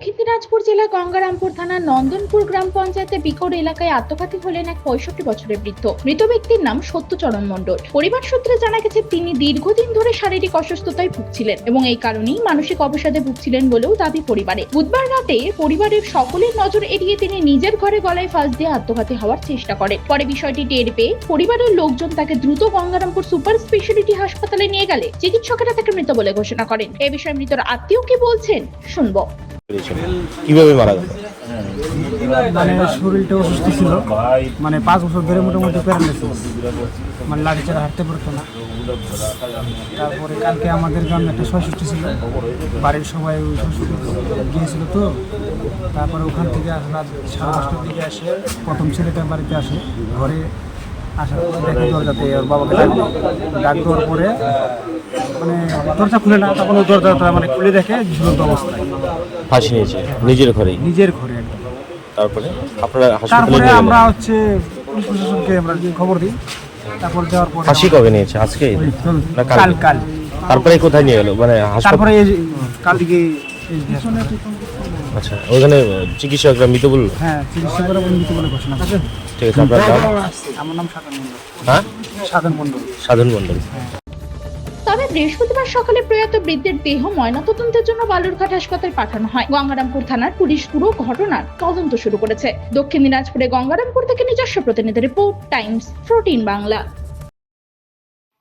দক্ষিণ দিনাজপুর জেলার গঙ্গারামপুর থানার নন্দনপুর গ্রাম পঞ্চায়েতে বিকট এলাকায় আত্মঘাতী হলেন এক পঁয়ষট্টি বছরের বৃদ্ধ। মৃত ব্যক্তির নাম সত্যচরণ মণ্ডল। পরিবার সূত্রে জানা গেছে, তিনি দীর্ঘদিন ধরে শারীরিক অসুস্থতায় ভুগছিলেন এবং এই কারণেই মানসিক অবসাদে ভুগছিলেন বলেও দাবি পরিবারে। বুধবার রাতে পরিবারের সকলের নজর এড়িয়ে তিনি নিজের ঘরে গলায় ফাঁস দিয়ে আত্মঘাতী হওয়ার চেষ্টা করেন। পরে বিষয়টি টের পেয়ে পরিবারের লোকজন তাকে দ্রুত গঙ্গারামপুর সুপার স্পেশালিটি হাসপাতালে নিয়ে গেলে চিকিৎসকেরা তাকে মৃত বলে ঘোষণা করেন। এ বিষয়ে মৃতর আত্মীয় কি বলছেন, শুনব। কীভাবে মারা গেল? মানে শরীরটা অসুস্থ ছিল। মানে পাঁচ বছর ধরে মোটামুটি প্যারালাইসিস মানে লাঠি ছাড়া হাঁটতে পারতো না। তারপরে কালকে আমাদের গ্রামে একটা ষষ্ঠী ছিল। বাড়ির সবাই ওই ষষ্ঠী গিয়েছিল তো। তারপরে ওখান থেকে আস- রাত সাড়ে দশটার দিকে আসে। প্রথম ছেলেটার বাড়িতে আসে। ঘরে আসার পরে দরজাতে ওর বাবাকে ডাক ডাক দেওয়ার পরে মানে দরজা খুলে না তখন দরজাটা মানে খুলে দেখে ঝুলন্ত অবস্থায়। ফাঁসি নিয়েছে নিজের ঘরেই নিজের ঘরে তারপরে? আপনারা হাসপাতালে তারপরে আমরা হচ্ছে পুলিশ প্রশাসনকে আমরা খবর দিই? তারপর দেওয়ার পরে ফাঁসি কবে নিয়েছে? আজকে? না কাল কাল কাল। তারপরে কোথায় নিয়ে গেল মানে হাসপাতাল তারপরে এই আচ্ছা ওখানে চিকিৎসকরা মৃত বলল হ্যাঁ চিকিৎসা করে মৃত বলে ঘোষণা ঠিক আছে আপনার নাম? আমার নাম সাধন মণ্ডল। হ্যাঁ? সাধন মণ্ডল। সাধন মণ্ডল। তবে বৃহস্পতিবার সকালে প্রয়াত বৃদ্ধের দেহ ময়নাতদন্তের জন্য বালুরঘাট হাসপাতাল পাঠানো হয়। গঙ্গারামপুর থানার পুলিশ পুরো ঘটনার তদন্ত শুরু করেছে। দক্ষিণ দিনাজপুরে গঙ্গারামপুর থেকে নিজস্ব প্রতিনিধি রিপোর্ট টাইমস ফোরটিন বাংলা।